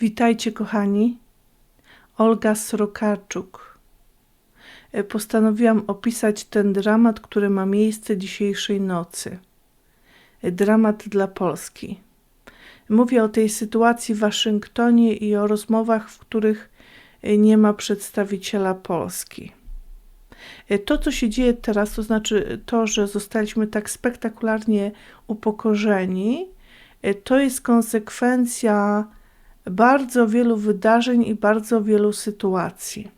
Witajcie, kochani. Olga Srokarczuk. E, Postanowiłam opisać ten dramat, który ma miejsce dzisiejszej nocy. E, Dramat dla Polski. Mówię o tej sytuacji w Waszyngtonie i o rozmowach, w których e, nie ma przedstawiciela Polski. To, co się dzieje teraz, to znaczy to, że zostaliśmy tak spektakularnie upokorzeni, to jest konsekwencja bardzo wielu wydarzeń i bardzo wielu sytuacji.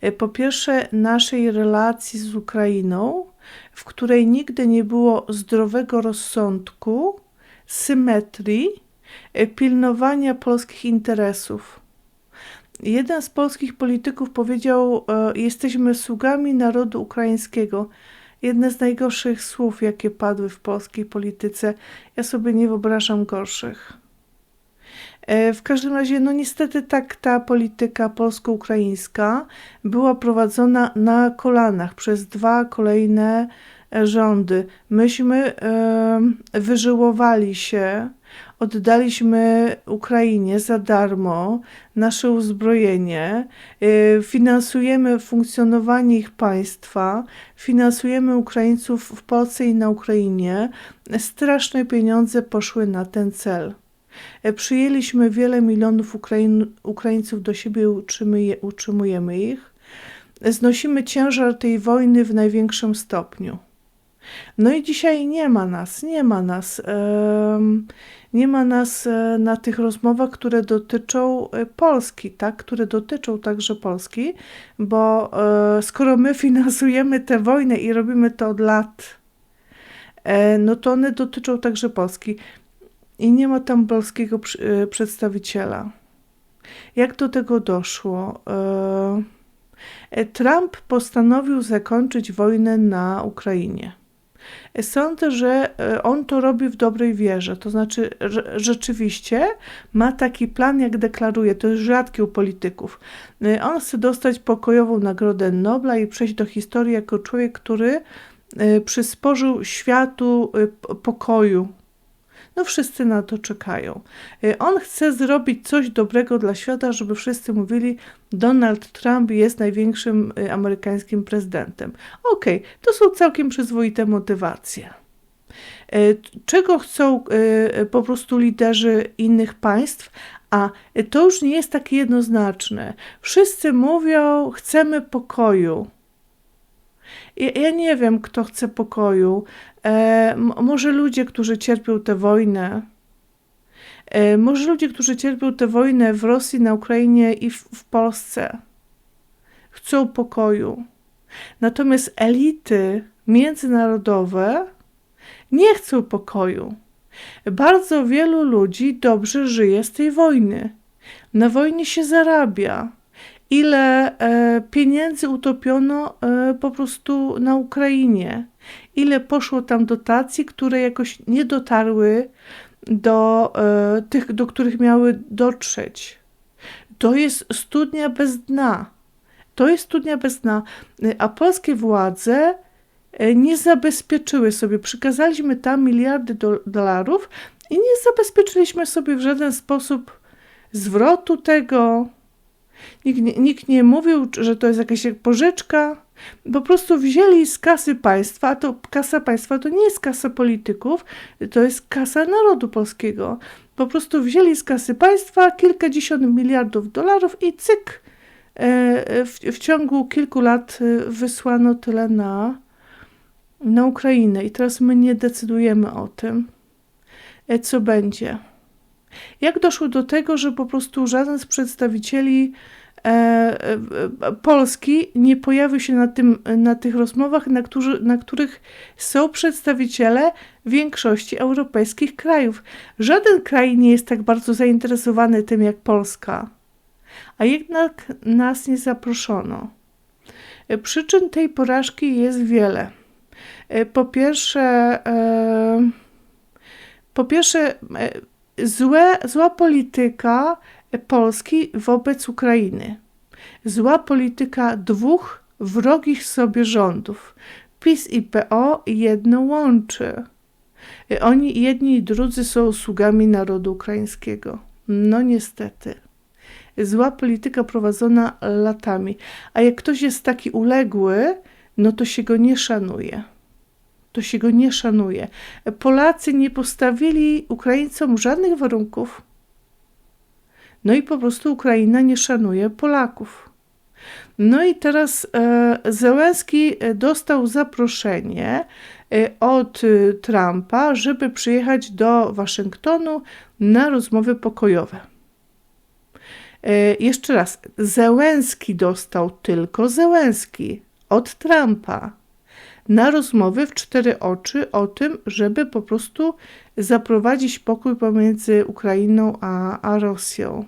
E, Po pierwsze, naszej relacji z Ukrainą, w której nigdy nie było zdrowego rozsądku, symetrii, e, pilnowania polskich interesów. Jeden z polskich polityków powiedział: e, Jesteśmy sługami narodu ukraińskiego. Jedne z najgorszych słów, jakie padły w polskiej polityce. Ja sobie nie wyobrażam gorszych. E, W każdym razie, no niestety tak ta polityka polsko-ukraińska była prowadzona na kolanach przez dwa kolejne e, rządy. Myśmy e, wyżyłowali się, oddaliśmy Ukrainie za darmo nasze uzbrojenie, finansujemy funkcjonowanie ich państwa, finansujemy Ukraińców w Polsce i na Ukrainie. Straszne pieniądze poszły na ten cel. E, Przyjęliśmy wiele milionów Ukraińców do siebie utrzymuje, utrzymujemy ich. Znosimy ciężar tej wojny w największym stopniu. No i dzisiaj nie ma nas, nie ma nas. Nie ma nas e, na tych rozmowach, które dotyczą e, Polski, tak? które dotyczą także Polski, bo skoro my finansujemy tę wojnę i robimy to od lat, no to one dotyczą także Polski i nie ma tam polskiego e, przedstawiciela. Jak do tego doszło? E, e, Trump postanowił zakończyć wojnę na Ukrainie. Sądzę, że on to robi w dobrej wierze. To znaczy, rzeczywiście ma taki plan, jak deklaruje. To jest rzadkie u polityków. On chce dostać pokojową Nagrodę Nobla i przejść do historii jako człowiek, który przysporzył światu pokoju, no wszyscy na to czekają. Y, On chce zrobić coś dobrego dla świata, żeby wszyscy mówili, Donald Trump jest największym y, amerykańskim prezydentem. Okej, to są całkiem przyzwoite motywacje. Y, Czego chcą po prostu liderzy innych państw? A to już nie jest takie jednoznaczne. Wszyscy mówią, chcemy pokoju. Ja, ja nie wiem, kto chce pokoju. E, może ludzie, którzy cierpią tę wojnę. E, może ludzie, którzy cierpią tę wojnę w Rosji, na Ukrainie i w, w Polsce. Chcą pokoju. Natomiast elity międzynarodowe nie chcą pokoju. Bardzo wielu ludzi dobrze żyje z tej wojny. Na wojnie się zarabia ile e, pieniędzy utopiono e, po prostu na Ukrainie, ile poszło tam dotacji, które jakoś nie dotarły do e, tych, do których miały dotrzeć. To jest studnia bez dna. To jest studnia bez dna. A polskie władze nie zabezpieczyły sobie. Przykazaliśmy tam miliardy do, dolarów i nie zabezpieczyliśmy sobie w żaden sposób zwrotu tego. Nikt nie, nikt nie mówił, że to jest jakaś pożyczka. Po prostu wzięli z kasy państwa, a to kasa państwa to nie jest kasa polityków, to jest kasa narodu polskiego. Po prostu wzięli z kasy państwa kilkadziesiąt miliardów dolarów i cyk, e, w, w ciągu kilku lat e, wysłano tyle na, na Ukrainę. I teraz my nie decydujemy o tym, e, co będzie. Jak doszło do tego, że po prostu żaden z przedstawicieli e, e, e, Polski nie pojawił się na, tym, na tych rozmowach, na, którzy, na których są przedstawiciele większości europejskich krajów. Żaden kraj nie jest tak bardzo zainteresowany tym jak Polska, a jednak nas nie zaproszono. Przyczyn tej porażki jest wiele. Po pierwsze, po pierwsze, złe, zła polityka Polski wobec Ukrainy. Zła polityka dwóch wrogich sobie rządów. PiS i PO jedno łączy. Oni jedni i drudzy są sługami narodu ukraińskiego. No niestety. Zła polityka prowadzona latami. A jak ktoś jest taki uległy, no to się go nie szanuje. To się go nie szanuje. Polacy nie postawili Ukraińcom żadnych warunków. No i po prostu Ukraina nie szanuje Polaków. No i teraz e, Zełenski dostał zaproszenie e, od Trumpa, żeby przyjechać do Waszyngtonu na rozmowy pokojowe. E, jeszcze raz, Zełenski dostał tylko Zełenski od Trumpa na rozmowy w cztery oczy o tym, żeby po prostu zaprowadzić pokój pomiędzy Ukrainą a, a Rosją.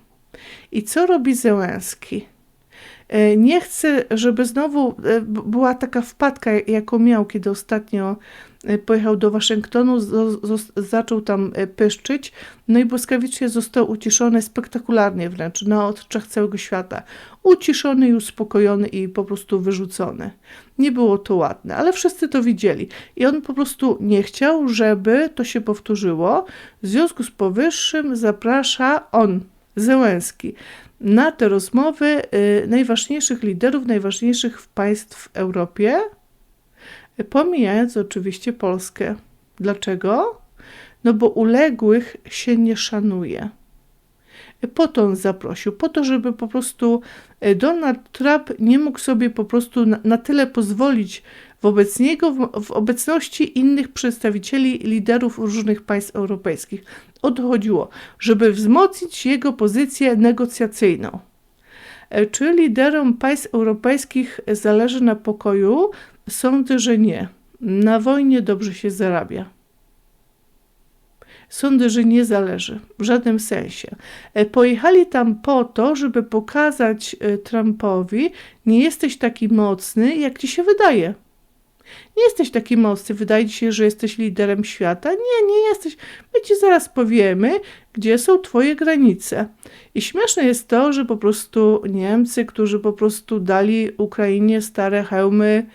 I co robi Zełenski? E, nie chcę, żeby znowu e, była taka wpadka, jaką miał, kiedy ostatnio e, pojechał do Waszyngtonu, zaczął tam pyszczyć, no i błyskawicznie został uciszony spektakularnie wręcz na oczach całego świata. Uciszony i uspokojony i po prostu wyrzucony. Nie było to ładne, ale wszyscy to widzieli i on po prostu nie chciał, żeby to się powtórzyło. W związku z powyższym zaprasza on, Zełenski, na te rozmowy y, najważniejszych liderów, najważniejszych państw w Europie, pomijając oczywiście Polskę. Dlaczego? No bo uległych się nie szanuje. Po to on zaprosił, po to, żeby po prostu y, Donald Trump nie mógł sobie po prostu na, na tyle pozwolić wobec niego w, w, obecności innych przedstawicieli, liderów różnych państw europejskich. O to chodziło, żeby wzmocnić jego pozycję negocjacyjną. E, czy liderom państw europejskich zależy na pokoju? Sądzę, że nie. Na wojnie dobrze się zarabia. Sądzę, że nie zależy w żadnym sensie. E, pojechali tam po to, żeby pokazać e, Trumpowi, nie jesteś taki mocny, jak ci się wydaje. Nie jesteś taki mocny, wydaje ci się, że jesteś liderem świata. Nie, nie jesteś. My ci zaraz powiemy, gdzie są twoje granice. I śmieszne jest to, że po prostu Niemcy, którzy po prostu dali Ukrainie stare hełmy,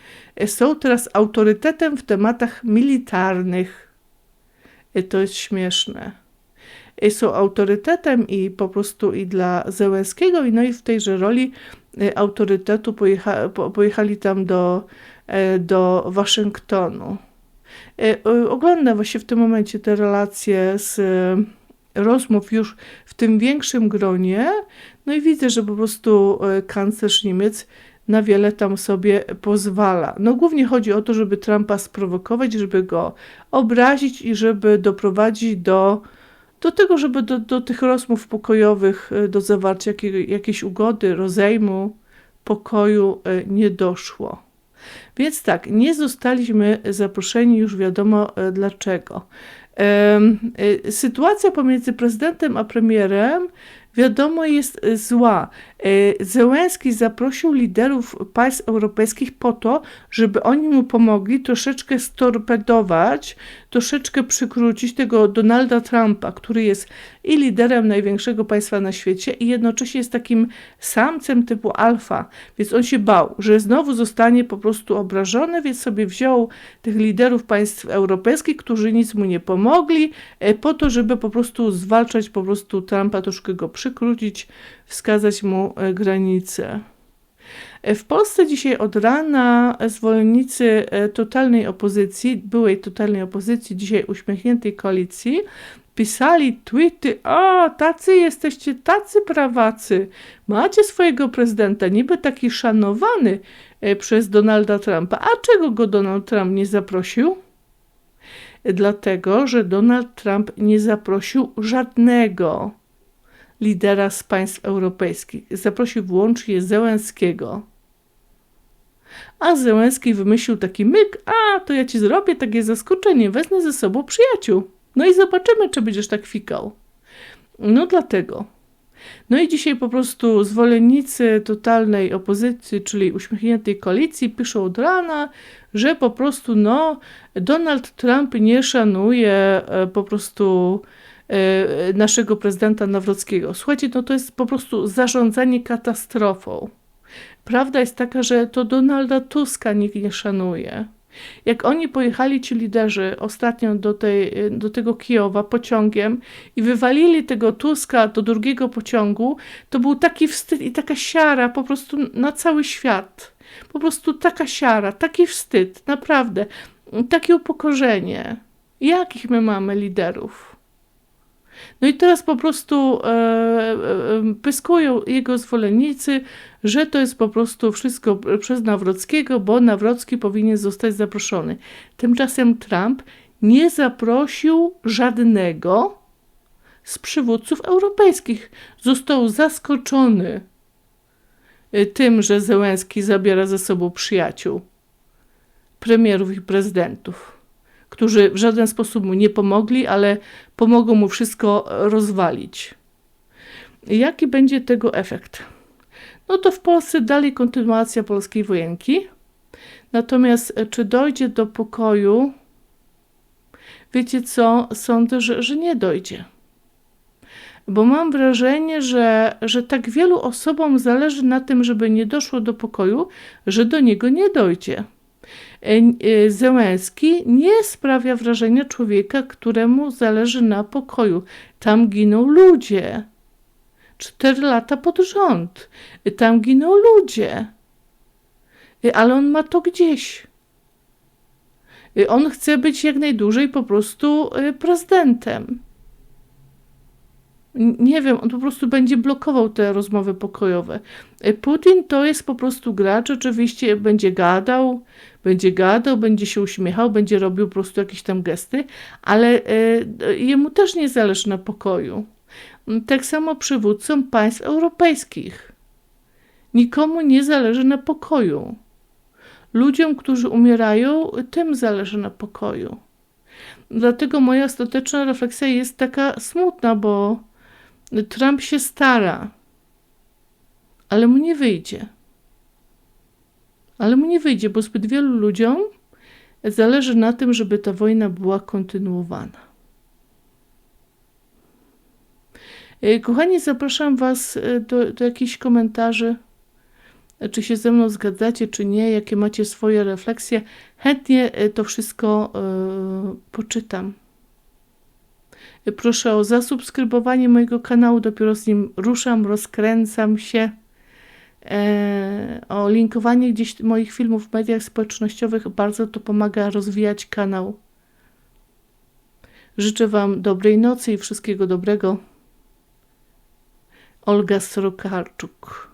są teraz autorytetem w tematach militarnych. To jest śmieszne. Są autorytetem i po prostu i dla Zełenskiego, i no i w tejże roli autorytetu pojecha, pojechali tam do E, do Waszyngtonu. E, oglądam właśnie w tym momencie te relacje z e, rozmów już w tym większym gronie, no i widzę, że po prostu kanclerz Niemiec na wiele tam sobie pozwala. No głównie chodzi o to, żeby Trumpa sprowokować, żeby go obrazić i żeby doprowadzić do, do tego, żeby do, do tych rozmów pokojowych, do zawarcia jakiej, jakiejś ugody, rozejmu, pokoju nie doszło. Więc tak, nie zostaliśmy zaproszeni, już wiadomo e, dlaczego. E, sytuacja pomiędzy prezydentem a premierem wiadomo jest e, zła. Zełenski zaprosił liderów państw europejskich po to, żeby oni mu pomogli troszeczkę storpedować, troszeczkę przykrócić tego Donalda Trumpa, który jest i liderem największego państwa na świecie i jednocześnie jest takim samcem typu alfa, więc on się bał, że znowu zostanie po prostu obrażony, więc sobie wziął tych liderów państw europejskich, którzy nic mu nie pomogli, e, po to, żeby po prostu zwalczać po prostu Trumpa, troszkę go przykrócić, wskazać mu e, granice. E, w Polsce dzisiaj od rana zwolennicy totalnej opozycji, byłej totalnej opozycji, dzisiaj uśmiechniętej koalicji, pisali tweety, o, tacy jesteście, tacy prawacy, macie swojego prezydenta, niby taki szanowany e, przez Donalda Trumpa. A czego go Donald Trump nie zaprosił? Dlatego, że Donald Trump nie zaprosił żadnego lidera z państw europejskich. Zaprosił wyłącznie Zełenskiego. A Zełenski wymyślił taki myk, a to ja ci zrobię takie zaskoczenie, wezmę ze sobą przyjaciół. No i zobaczymy, czy będziesz tak fikał. No dlatego. No i dzisiaj po prostu zwolennicy totalnej opozycji, czyli uśmiechniętej koalicji, piszą od rana, że po prostu no, Donald Trump nie szanuje e, po prostu naszego prezydenta Nawrockiego. Słuchajcie, no to jest po prostu zarządzanie katastrofą. Prawda jest taka, że to Donalda Tuska nikt nie szanuje. Jak oni pojechali, ci liderzy, ostatnio do, tej, do tego Kijowa pociągiem i wywalili tego Tuska do drugiego pociągu, to był taki wstyd i taka siara po prostu na cały świat. Po prostu taka siara, taki wstyd, naprawdę, takie upokorzenie. Jakich my mamy liderów? No i teraz po prostu e, e, pyskują jego zwolennicy, że to jest po prostu wszystko przez Nawrockiego, bo Nawrocki powinien zostać zaproszony. Tymczasem Trump nie zaprosił żadnego z przywódców europejskich. Został zaskoczony e, tym, że Zełenski zabiera ze sobą przyjaciół, premierów i prezydentów którzy w żaden sposób mu nie pomogli, ale pomogą mu wszystko rozwalić. Jaki będzie tego efekt? No to w Polsce dalej kontynuacja polskiej wojenki. Natomiast czy dojdzie do pokoju? Wiecie co? Sądzę, że, że nie dojdzie. Bo mam wrażenie, że, że tak wielu osobom zależy na tym, żeby nie doszło do pokoju, że do niego nie dojdzie. E, e, Zełenski nie sprawia wrażenia człowieka, któremu zależy na pokoju. Tam giną ludzie. Cztery lata pod rząd. Tam giną ludzie. Ale on ma to gdzieś. On chce być jak najdłużej po prostu prezydentem nie wiem, on po prostu będzie blokował te rozmowy pokojowe. E, Putin to jest po prostu gracz, oczywiście będzie gadał, będzie gadał, będzie się uśmiechał, będzie robił po prostu jakieś tam gesty, ale e, jemu też nie zależy na pokoju. Tak samo przywódcom państw europejskich. Nikomu nie zależy na pokoju. Ludziom, którzy umierają, tym zależy na pokoju. Dlatego moja ostateczna refleksja jest taka smutna, bo Trump się stara, ale mu nie wyjdzie. Ale mu nie wyjdzie, bo zbyt wielu ludziom zależy na tym, żeby ta wojna była kontynuowana. E, kochani, zapraszam Was e, do, do jakichś komentarzy, czy się ze mną zgadzacie, czy nie, jakie macie swoje refleksje. Chętnie e, to wszystko yy, poczytam. Proszę o zasubskrybowanie mojego kanału, dopiero z nim ruszam, rozkręcam się. E, o linkowanie gdzieś moich filmów w mediach społecznościowych bardzo to pomaga rozwijać kanał. Życzę Wam dobrej nocy i wszystkiego dobrego. Olga Srokarczuk